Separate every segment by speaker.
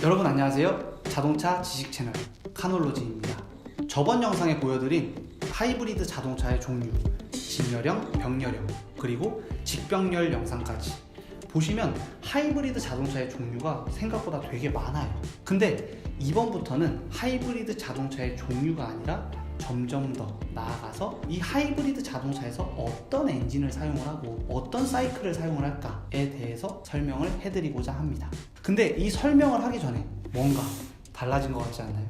Speaker 1: 여러분 안녕하세요. 자동차 지식 채널 카놀로지입니다. 저번 영상에 보여드린 하이브리드 자동차의 종류, 진열형, 병렬형, 그리고 직병렬 영상까지 보시면 하이브리드 자동차의 종류가 생각보다 되게 많아요. 근데 이번부터는 하이브리드 자동차의 종류가 아니라 점점 더 나아가서 이 하이브리드 자동차에서 어떤 엔진을 사용을 하고 어떤 사이클을 사용을 할까에 대해서 설명을 해드리고자 합니다. 근데 이 설명을 하기 전에 뭔가 달라진 것 같지 않나요?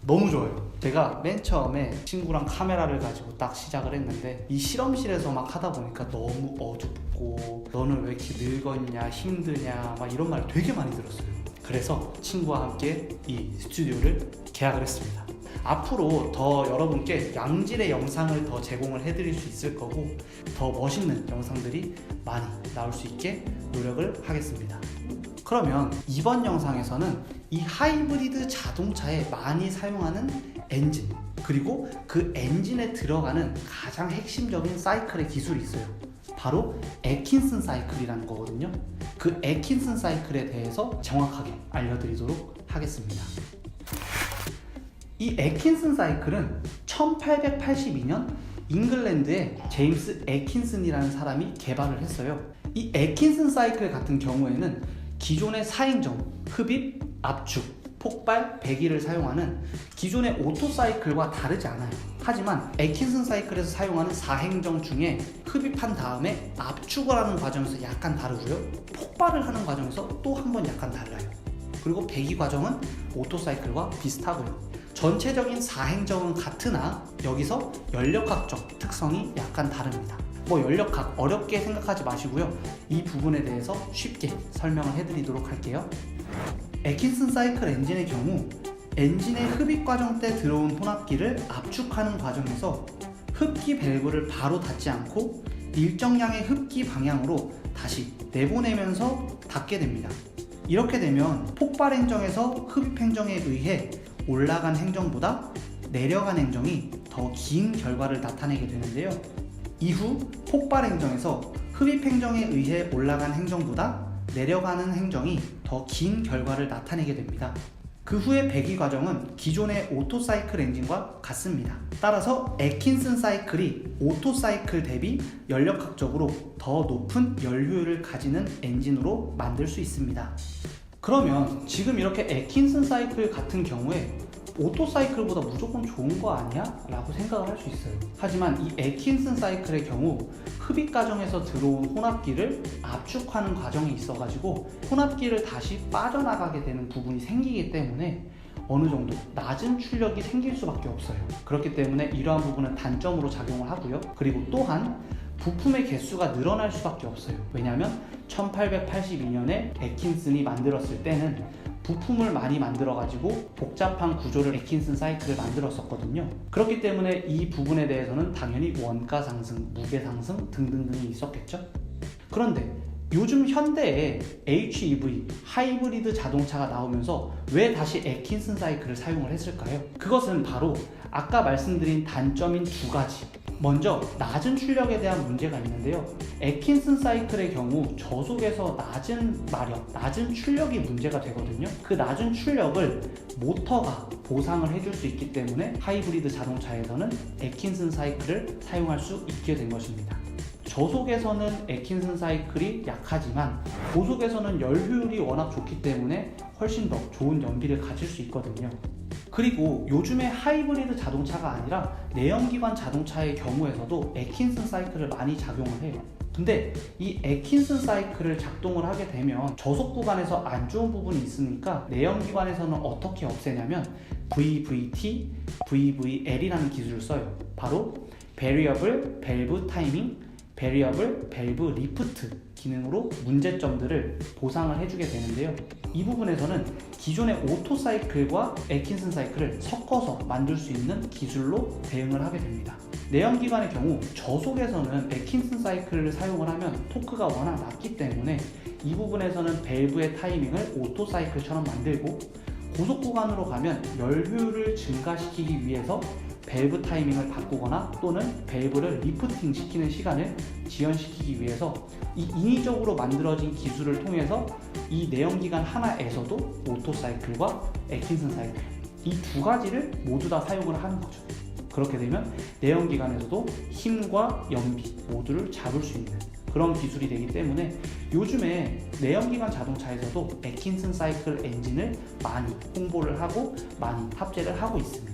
Speaker 1: 너무 좋아요. 제가 맨 처음에 친구랑 카메라를 가지고 딱 시작을 했는데 이 실험실에서 막 하다 보니까 너무 어둡고 너는 왜 이렇게 늙었냐 힘드냐 막 이런 말 되게 많이 들었어요. 그래서 친구와 함께 이 스튜디오를 계약을 했습니다. 앞으로 더 여러분께 양질의 영상을 더 제공을 해드릴 수 있을 거고 더 멋있는 영상들이 많이 나올 수 있게 노력을 하겠습니다. 그러면 이번 영상에서는 이 하이브리드 자동차에 많이 사용하는 엔진 그리고 그 엔진에 들어가는 가장 핵심적인 사이클의 기술이 있어요. 바로 에킨슨 사이클이라는 거거든요. 그 에킨슨 사이클에 대해서 정확하게 알려드리도록 하겠습니다. 이 에킨슨 사이클은 1882년 잉글랜드의 제임스 에킨슨이라는 사람이 개발을 했어요. 이 에킨슨 사이클 같은 경우에는 기존의 4행정, 흡입, 압축, 폭발, 배기를 사용하는 기존의 오토 사이클과 다르지 않아요. 하지만 에킨슨 사이클에서 사용하는 4행정 중에 흡입한 다음에 압축을 하는 과정에서 약간 다르고요. 폭발을 하는 과정에서 또 한 번 약간 달라요. 그리고 배기 과정은 오토 사이클과 비슷하고요. 전체적인 4행정은 같으나 여기서 연력학적 특성이 약간 다릅니다. 뭐 연력학 어렵게 생각하지 마시고요. 이 부분에 대해서 쉽게 설명을 해드리도록 할게요. 에킨슨 사이클 엔진의 경우 엔진의 흡입 과정 때 들어온 혼합기를 압축하는 과정에서 흡기 밸브를 바로 닫지 않고 일정량의 흡기 방향으로 다시 내보내면서 닫게 됩니다. 이렇게 되면 폭발 행정에서 흡입 행정에 의해 올라간 행정보다 내려간 행정이 더 긴 결과를 나타내게 되는데요. 이후 폭발 행정에서 흡입 행정에 의해 올라간 행정보다 내려가는 행정이 더 긴 결과를 나타내게 됩니다. 그 후의 배기 과정은 기존의 오토 사이클 엔진과 같습니다. 따라서 에킨슨 사이클이 오토 사이클 대비 연력학적으로 더 높은 연료율을 가지는 엔진으로 만들 수 있습니다. 그러면 지금 이렇게 에킨슨 사이클 같은 경우에 오토 사이클보다 무조건 좋은 거 아니야? 라고 생각을 할 수 있어요. 하지만 이 에킨슨 사이클의 경우 흡입 과정에서 들어온 혼합기를 압축하는 과정이 있어가지고 혼합기를 다시 빠져나가게 되는 부분이 생기기 때문에 어느 정도 낮은 출력이 생길 수밖에 없어요. 그렇기 때문에 이러한 부분은 단점으로 작용을 하고요. 그리고 또한 부품의 개수가 늘어날 수밖에 없어요. 왜냐하면 1882년에 에킨슨이 만들었을 때는 부품을 많이 만들어 가지고 복잡한 구조를 에킨슨 사이클을 만들었었거든요. 그렇기 때문에 이 부분에 대해서는 당연히 원가 상승, 무게 상승 등등등이 있었겠죠. 그런데 요즘 현대에 HEV, 하이브리드 자동차가 나오면서 왜 다시 에킨슨 사이클을 사용을 했을까요? 그것은 바로 아까 말씀드린 단점인 두 가지. 먼저 낮은 출력에 대한 문제가 있는데요. 에킨슨 사이클의 경우 저속에서 낮은 마력, 낮은 출력이 문제가 되거든요. 그 낮은 출력을 모터가 보상을 해줄 수 있기 때문에 하이브리드 자동차에서는 에킨슨 사이클을 사용할 수 있게 된 것입니다. 저속에서는 에킨슨 사이클이 약하지만 고속에서는 열 효율이 워낙 좋기 때문에 훨씬 더 좋은 연비를 가질 수 있거든요. 그리고 요즘에 하이브리드 자동차가 아니라 내연기관 자동차의 경우에서도 에킨슨 사이클을 많이 작용을 해요. 근데 이 에킨슨 사이클을 작동을 하게 되면 저속 구간에서 안 좋은 부분이 있으니까 내연기관에서는 어떻게 없애냐면 VVT, VVL이라는 기술을 써요. 바로 Variable Valve Timing, Variable Valve Lift 기능으로 문제점들을 보상을 해주게 되는데요. 이 부분에서는 기존의 오토 사이클과 에킨슨 사이클을 섞어서 만들 수 있는 기술로 대응을 하게 됩니다. 내연기관의 경우 저속에서는 에킨슨 사이클을 사용을 하면 토크가 워낙 낮기 때문에 이 부분에서는 밸브의 타이밍을 오토 사이클처럼 만들고 고속 구간으로 가면 열 효율을 증가시키기 위해서 밸브 타이밍을 바꾸거나 또는 밸브를 리프팅 시키는 시간을 지연시키기 위해서 이 인위적으로 만들어진 기술을 통해서 이 내연기관 하나에서도 오토 사이클과 에킨슨 사이클 이 두 가지를 모두 다 사용을 하는 거죠. 그렇게 되면 내연기관에서도 힘과 연비 모두를 잡을 수 있는 그런 기술이 되기 때문에 요즘에 내연기관 자동차에서도 에킨슨 사이클 엔진을 많이 홍보를 하고 많이 탑재를 하고 있습니다.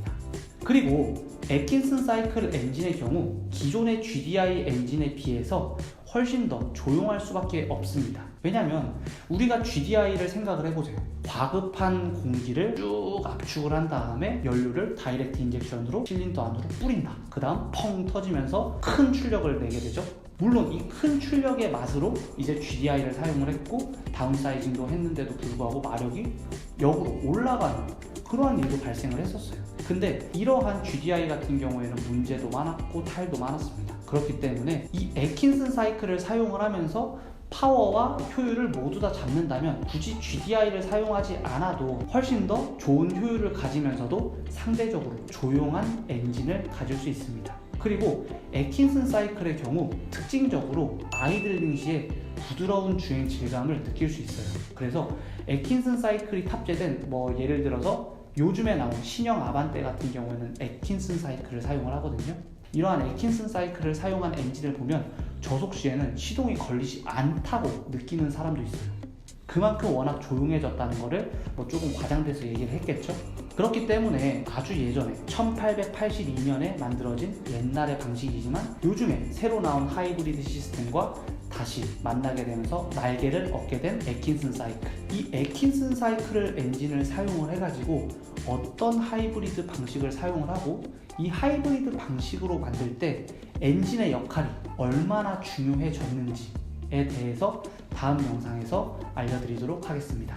Speaker 1: 그리고 에킨슨 사이클 엔진의 경우 기존의 GDI 엔진에 비해서 훨씬 더 조용할 수밖에 없습니다. 왜냐하면 우리가 GDI를 생각을 해보세요. 과급한 공기를 쭉 압축을 한 다음에 연료를 다이렉트 인젝션으로 실린더 안으로 뿌린다. 그 다음 펑 터지면서 큰 출력을 내게 되죠. 물론 이 큰 출력의 맛으로 이제 GDI를 사용을 했고 다운사이징도 했는데도 불구하고 마력이 역으로 올라가는 그러한 일도 발생을 했었어요. 근데 이러한 GDI 같은 경우에는 문제도 많았고 탈도 많았습니다. 그렇기 때문에 이 에킨슨 사이클을 사용을 하면서 파워와 효율을 모두 다 잡는다면 굳이 GDI를 사용하지 않아도 훨씬 더 좋은 효율을 가지면서도 상대적으로 조용한 엔진을 가질 수 있습니다. 그리고 에킨슨 사이클의 경우 특징적으로 아이들링 시에 부드러운 주행 질감을 느낄 수 있어요. 그래서 에킨슨 사이클이 탑재된 뭐 예를 들어서 요즘에 나온 신형 아반떼 같은 경우에는 에킨슨 사이클을 사용을 하거든요. 이러한 에킨슨 사이클을 사용한 엔진을 보면 저속 시에는 시동이 걸리지 않다고 느끼는 사람도 있어요. 그만큼 워낙 조용해졌다는 거를 뭐 조금 과장돼서 얘기를 했겠죠. 그렇기 때문에 아주 예전에 1882년에 만들어진 옛날의 방식이지만 요즘에 새로 나온 하이브리드 시스템과 다시 만나게 되면서 날개를 얻게 된 에킨슨 사이클. 이 에킨슨 사이클을 엔진을 사용을 해가지고 어떤 하이브리드 방식을 사용을 하고 이 하이브리드 방식으로 만들 때 엔진의 역할이 얼마나 중요해졌는지에 대해서 다음 영상에서 알려드리도록 하겠습니다.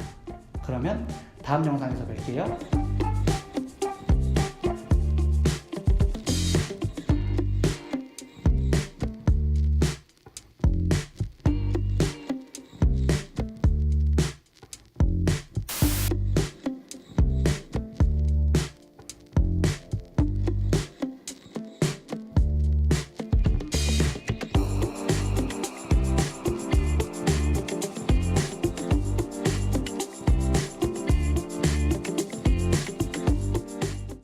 Speaker 1: 그러면 다음 영상에서 뵐게요.